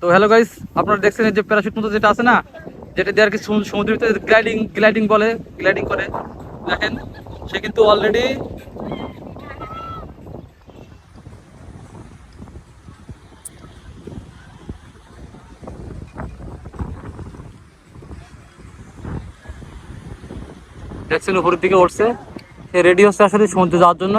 তো hello guys আপনারা দেখছেন যে প্যারাশুট মতো যেটা আছে না, যেটা দিয়ে আর কি সমু- সমুদ্রের ভিতরে গ্লাইডিং গ্লাইডিং বলে গ্লাইডিং করে। দেখেন, সে কিন্তু অলরেডি দেখছেন উপরের দিকে উঠছে। সে রেডি হচ্ছে আসলে সমুদ্রে যাওয়ার জন্য।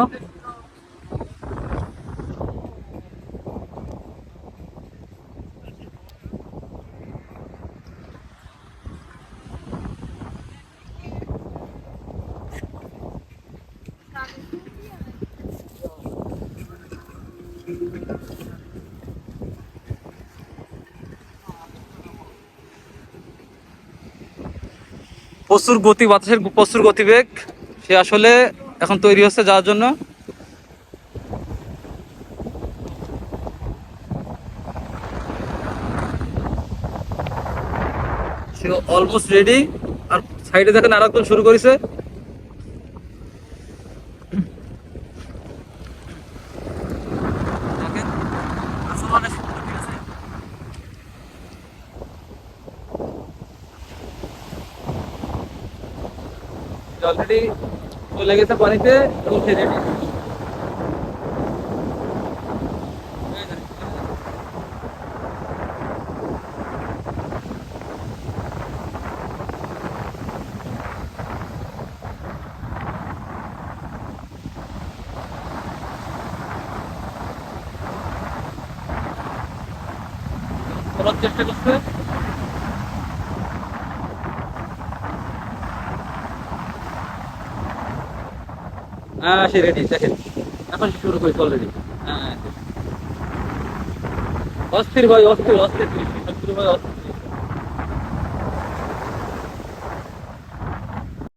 প্রচুর গতি, বাতাসের প্রচুর গতিবেগ। সে আসলে এখন তৈরি হচ্ছে যাওয়ার জন্য। সে অলমোস্ট রেডি আর সাইডে দেখেন আর শুরু করেছে দেখেন, আসলে অনেক সুন্দর, ঠিক আছে? অলরেডি চলে গেছে পানিতে রেডি করার চেষ্টা করছে। হ্যাঁ সে রেডি দেখেন। এখন শুরু করি অলরেডি হ্যাঁ অস্থির ভাই, অস্থির অস্থির। অস্থির ভাই, অস্থির।